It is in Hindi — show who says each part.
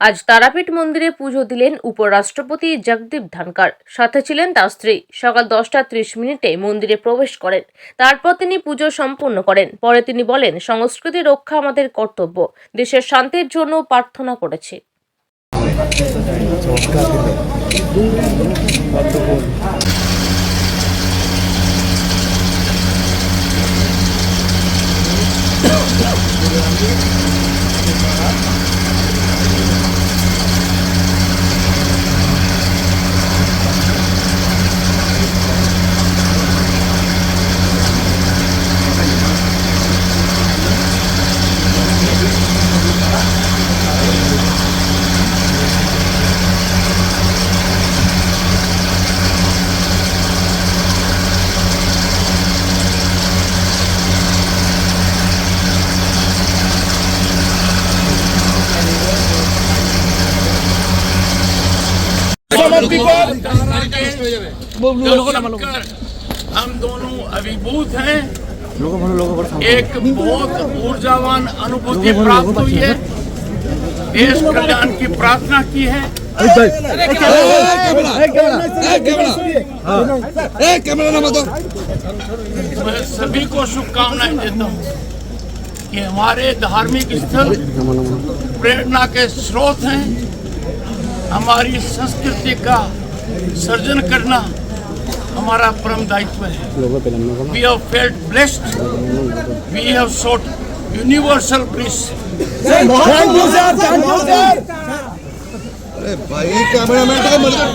Speaker 1: আজ তারাপীঠ মন্দিরে পুজো দিলেন উপরাষ্ট্রপতি জগদীপ ধনকর সাথে ছিলেন তার স্ত্রী। সকাল দশটা ত্রিশ মিনিটে মন্দিরে প্রবেশ করেন। তারপর তিনি পুজো সম্পূর্ণ করেন। পরে তিনি বলেন, সংস্কৃতি রক্ষা আমাদের কর্তব্য। দেশের শান্তির জন্য প্রার্থনা করেছি।
Speaker 2: कर हम दोनों अभिभूत हैं। एक बहुत ऊर्जावान अनुभूति प्राप्त हुई है। देश कल्याण की प्रार्थना की है। मैं सभी को शुभकामनाएँ देता हूँ कि हमारे धार्मिक स्थल प्रेरणा के स्रोत हैं। हमारी संस्कृति का सर्जन करना हमारा परम दायित्व है। We have felt blessed we have sought universal bliss
Speaker 3: भाई कैमरामैन का मदद